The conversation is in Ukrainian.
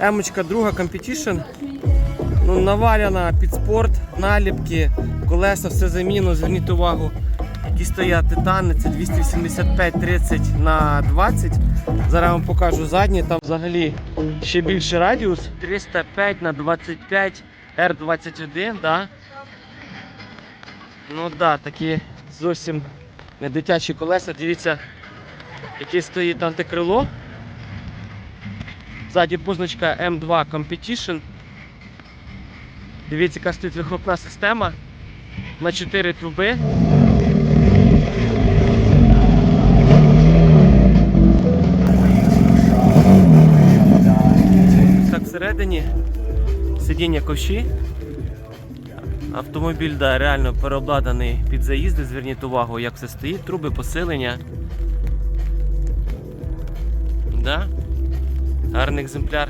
Емочка друга Competition. Ну, наваляна під спорт, наліпки, колеса, все заміну. Зверніть увагу, які стоять титани. Це 285-30 на 20. Зараз вам покажу задні. Там взагалі ще більший радіус. 305 на 25 R21, да? Ну да, такі зовсім не дитячі колеса. Дивіться, яке стоїть антикрило. Ззаді позначка M2 Competition. Дивіться, яка стоїть вихлопна система на 4 труби. Так всередині сидіння ковші. Автомобіль да, реально переобладнаний під заїзди. Зверніть увагу, як все стоїть, труби, посилення. Да? Гарний екземпляр.